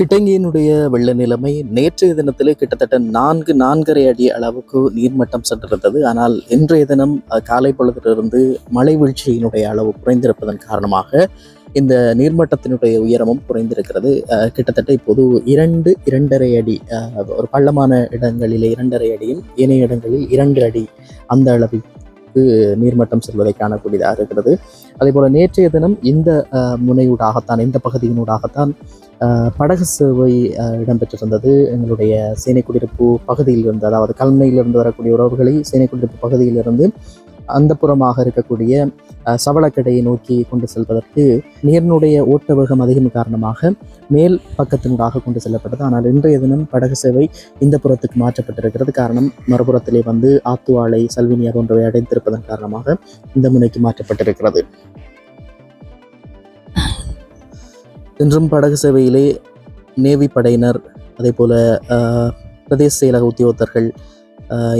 கிட்டங்கியினுடைய வெள்ள நிலைமை நேற்றைய தினத்திலே கிட்டத்தட்ட நான்கு நான்கரை அடி அளவுக்கு நீர்மட்டம் சென்றிருந்தது. ஆனால் இன்றைய தினம் காலை பொழுதிலிருந்து மழை வீழ்ச்சியினுடைய அளவு குறைந்திருப்பதன் காரணமாக இந்த நீர்மட்டத்தினுடைய உயரமும் குறைந்திருக்கிறது. கிட்டத்தட்ட இப்போது இரண்டு இரண்டரை அடி ஒரு பள்ளமான இடங்களிலே இரண்டரை அடியும் ஏனைய இடங்களில் இரண்டு அடி அந்த அளவில் அளவிற்கு நீர்மட்டம் செல்வதை காணக்கூடியதாக இருக்கிறது. அதே போல் நேற்றைய தினம் இந்த முனையூடாகத்தான் இந்த பகுதியினூடாகத்தான் படகு சேவை இடம்பெற்றிருந்தது. எங்களுடைய சேனை குடியிருப்பு பகுதியில் இருந்து அதாவது கல்மையிலிருந்து வரக்கூடிய உறவுகளை சேனை குடியிருப்பு பகுதியிலிருந்து அந்த புறமாக இருக்கக்கூடிய சவளக்கடையை நோக்கி கொண்டு செல்வதற்கு நீர்னுடைய ஓட்ட வேகம் அதிகம் காரணமாக மேல் பக்கத்தினூடாக கொண்டு செல்லப்பட்டது. ஆனால் இன்றைய தினம் படகு சேவை இந்த புறத்துக்கு மாற்றப்பட்டிருக்கிறது. காரணம் மறுபுறத்திலே வந்து ஆத்துவாளை சல்வினியா போன்றவை அடைந்திருப்பதன் காரணமாக இந்த முனைக்கு மாற்றப்பட்டிருக்கிறது. இன்றும் படகு சேவையிலே நேவி படையினர் அதே போல பிரதேச செயலக உத்தியோகத்தர்கள்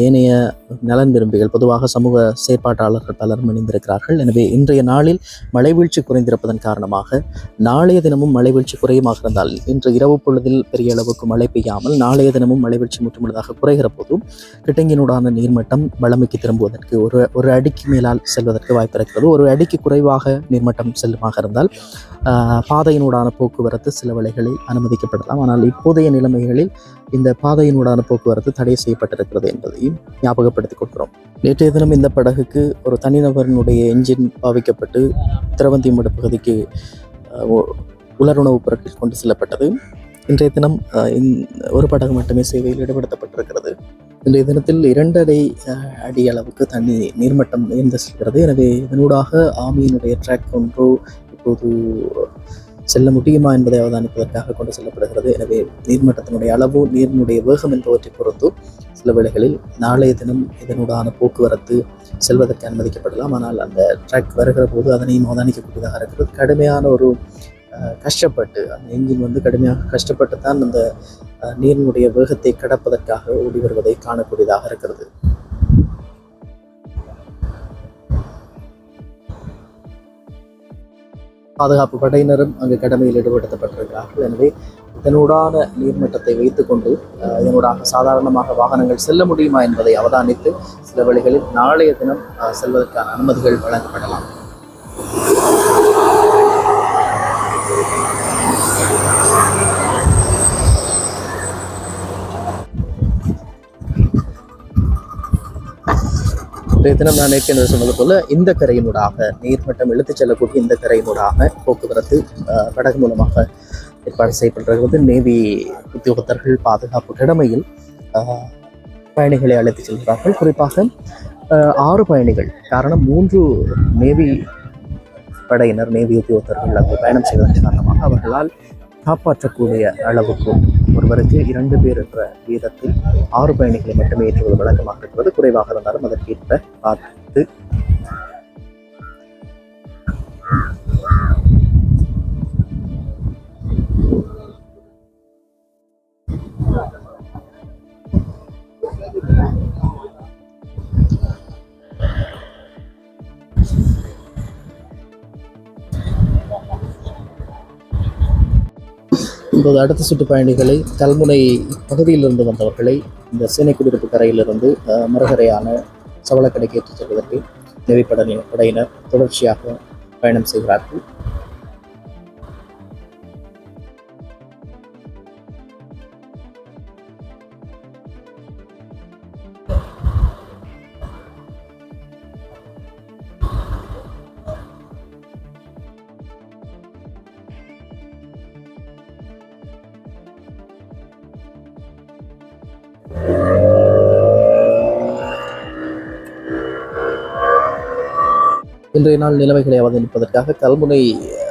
ஏனைய நலன் விரும்பிகள். பொதுவாக சமூக செயற்பாட்டாளர்கள் பலரும் இணைந்திருக்கிறார்கள். எனவே இன்றைய நாளில் மழை வீழ்ச்சி குறைந்திருப்பதன் காரணமாக நாளைய தினமும் மழை வீழ்ச்சி குறையுமாக இருந்தால் இன்று இரவு பொழுதில் பெரிய அளவுக்கு மழை பெய்யாமல் நாளைய தினமும் மழை வீழ்ச்சி முற்றுமுழுதாக குறைகிற போதும் கிட்டங்கினூடான நீர்மட்டம் வளமைக்கு திரும்புவதற்கு ஒரு ஒரு அடிக்கு மேலால் செல்வதற்கு வாய்ப்பு இருக்கிறது. ஒரு அடிக்கு குறைவாக நீர்மட்டம் செல்லுமாக இருந்தால் பாதையினூடான போக்குவரத்து சில வழிகளில் அனுமதிக்கப்படலாம். ஆனால் இப்போதைய நிலைமைகளில் இந்த பாதையினூடான போக்குவரத்து தடை செய்யப்பட்டிருக்கிறது என்பதையும் ஞாபகப்படுத்த ஏற்படுத்தி கொடுக்குறோம் நேற்றைய தினம் இந்த படகுக்கு ஒரு தனிநபரினுடைய என்ஜின் பாவிக்கப்பட்டு திரவந்தியமடு பகுதிக்கு உலருணவு பொருட்கள் கொண்டு செல்லப்பட்டது. இன்றைய தினம் ஒரு படகு மட்டுமே சேவையில் ஈடுபடுத்தப்பட்டிருக்கிறது. இன்றைய தினத்தில் இரண்டரை அடி அளவுக்கு தண்ணி நீர்மட்டம் உயர்ந்து செல்கிறது. எனவே இதனூடாக ஆமியினுடைய ட்ராக் ஒன்று இப்போது செல்ல முடியுமா என்பதை அவதானிப்பதற்காக கொண்டு செல்லப்படுகிறது. எனவே நீர்மட்டத்தினுடைய அளவு நீரினுடைய வேகம் என்பவற்றை பொறுத்து சில வேளைகளில் நாளைய தினம் இதனூடான போக்குவரத்து செல்வதற்கு அனுமதிக்கப்படலாம். ஆனால் அந்த ட்ராக் வருகிற போது அதனையும் அவதானிக்கக்கூடியதாக இருக்கிறது. கடுமையான ஒரு கஷ்டப்பட்டு அந்த என்ஜின் வந்து கடுமையாக கஷ்டப்பட்டு தான் அந்த நீரினுடைய வேகத்தை கடப்பதற்காக ஓடி வருவதை காணக்கூடியதாக இருக்கிறது. பாதுகாப்பு படையினரும் அங்கு கடமையில் ஈடுபடுத்தப்பட்டிருக்கிறார்கள். எனவே இதனூடான நீர்மட்டத்தை வைத்துக்கொண்டு இதனூடாக சாதாரணமாக வாகனங்கள் செல்ல முடியுமா என்பதை அவதானித்து சில வழிகளில் நாளைய தினம் செல்வதற்கான அனுமதிகள் வழங்கப்படலாம். இன்றைய தினம் நான் ஏற்கனவே சொன்னது போல இந்த கரையினூடாக நீர்மட்டம் இழுத்துச் செல்லக்கூடிய இந்த கரையினூடாக போக்குவரத்து படகு மூலமாக ஏற்பாடு செய்யப்பட்டிருக்கிறது. நேவி உத்தியோகத்தர்கள் பாதுகாப்பு கடமையில் பயணிகளை அழைத்துச் செல்கிறார்கள். குறிப்பாக ஆறு பயணிகள் காரணம் மூன்று நேவி படையினர் நேவி உத்தியோகத்தர்கள் அங்கு பயணம் செய்வதன் காரணமாக அவர்களால் காப்பாற்றக்கூடிய அளவுக்கு ஒருவருக்கு இரண்டு பேர் என்ற வீதத்தில் ஆறு பயணிகளை மட்டுமே ஏற்றுவது வழக்கமாக இருக்கிறது. குறைவாக இருந்தாலும் அதற்கேற்ப பார்த்து ஒன்பது அடுத்த சுற்று பயணிகளை கல்முனை பகுதியிலிருந்து வந்தவர்களை இந்த சேனை குடியிருப்பு கரையிலிருந்து அஹ், மறுகரையான சவளக்கடைக்கு ஏற்றிச் செல்வதற்கு நேவி படையினர் தொடர்ச்சியாக பயணம் செய்கிறார்கள். இன்றைய நாள் நிலைமைகளை அவதானிப்பதற்காக கல்முனை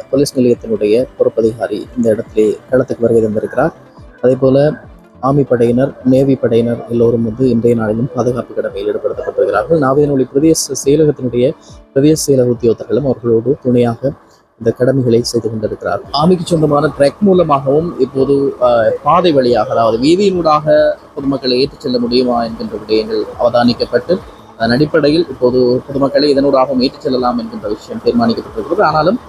போலீஸ் நிலையத்தினுடைய பொறுப்பதிகாரி இந்த இடத்திலே களத்துக்கு வருகை தந்திருக்கிறார். அதே போல ஆர்மி படையினர் நேவி படையினர் எல்லோரும் வந்து இன்றைய நாளிலும் பாதுகாப்பு கடமையில் ஈடுபடுத்தப்பட்டிருக்கிறார்கள். நாவியனொலி பிரதேச செயலகத்தினுடைய பிரதேச செயலக உத்தியோகத்தர்களும் அவர்களோடு துணையாக இந்த கடமைகளை செய்து கொண்டிருக்கிறார். ஆமிக்கு சொந்தமான ட்ரெக் மூலமாகவும் இப்போது பாதை வழியாக அதாவது வீதியினூடாக பொதுமக்களை ஏற்றிச் செல்ல முடியுமா என்கின்ற விடயங்கள் அவதானிக்கப்பட்டு அதன் அடிப்படையில் இப்போது பொதுமக்களை இதனூடாகவும் ஏற்றிச் செல்லலாம் என்கின்ற விஷயம் தீர்மானிக்கப்பட்டிருக்கிறது. ஆனாலும்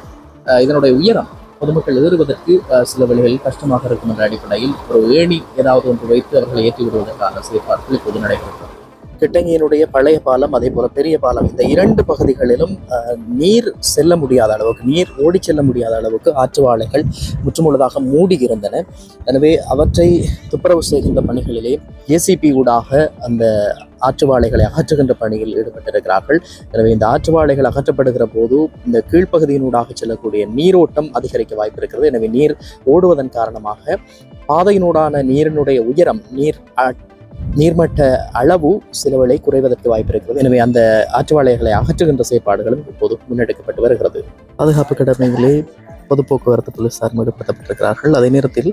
இதனுடைய உயரம் பொதுமக்கள் ஏறுவதற்கு சில வழிகளில் கஷ்டமாக இருக்கும் என்ற அடிப்படையில் ஒரு ஏணி ஏதாவது ஒன்று வைத்து அவர்களை ஏற்றி விடுவதற்கான செயற்பாடுகள் இப்போது நடைபெறுகிறது. கிட்டங்கியினுடைய பழைய பாலம் அதே போல பெரிய பாலம் இந்த இரண்டு பகுதிகளிலும் நீர் செல்ல முடியாத அளவுக்கு நீர் ஓடிச் செல்ல முடியாத அளவுக்கு ஆற்றுவாழைகள் முற்றுமுழுதாக மூடி இருந்தன எனவே அவற்றை துப்புரவு செய்கின்ற பணிகளிலே ஏசிபி ஊடாக அந்த ஆற்றுவாழைகளை அகற்றுகின்ற பணியில் ஈடுபட்டிருக்கிறார்கள். எனவே இந்த ஆற்றுவாழைகள் அகற்றப்படுகிற போது இந்த கீழ்ப்பகுதியினூடாக செல்லக்கூடிய நீரோட்டம் அதிகரிக்க வாய்ப்பு இருக்கிறது எனவே நீர் ஓடுவதன் காரணமாக பாதையினூடான நீரினுடைய உயரம் நீர் நீர்மட்ட அளவு சிலவேளை குறைவதற்கு வாய்ப்பு இருக்கிறது எனவே அந்த ஆற்றுவாளைகளை அகற்றுகின்ற செயற்பாடுகளும் இப்போது முன்னெடுக்கப்பட்டு வருகிறது. பாதுகாப்பு கடமைகளே பொது போக்குவரத்து போலீசார் ஈடுபடுத்தப்பட்டிருக்கிறார்கள் அதே நேரத்தில்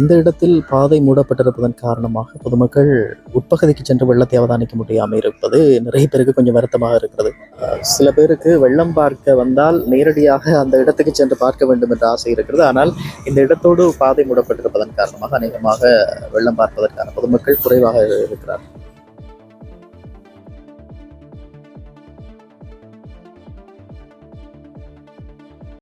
இந்த இடத்தில் பாதை மூடப்பட்டிருப்பதன் காரணமாக பொதுமக்கள் உட்பகுதிக்கு சென்று வெள்ளத்தை அவதானிக்க முடியாமல் இருப்பது நிறைய பேருக்கு கொஞ்சம் வருத்தமாக இருக்கிறது. சில பேருக்கு வெள்ளம் பார்க்க வந்தால் நேரடியாக அந்த இடத்துக்கு சென்று பார்க்க வேண்டும் என்ற ஆசை இருக்கிறது. ஆனால் இந்த இடத்தோடு பாதை மூடப்பட்டிருப்பதன் காரணமாக அநேகமாக வெள்ளம் பார்ப்பதற்கான பொதுமக்கள் குறைவாக இருக்கிறார்கள்.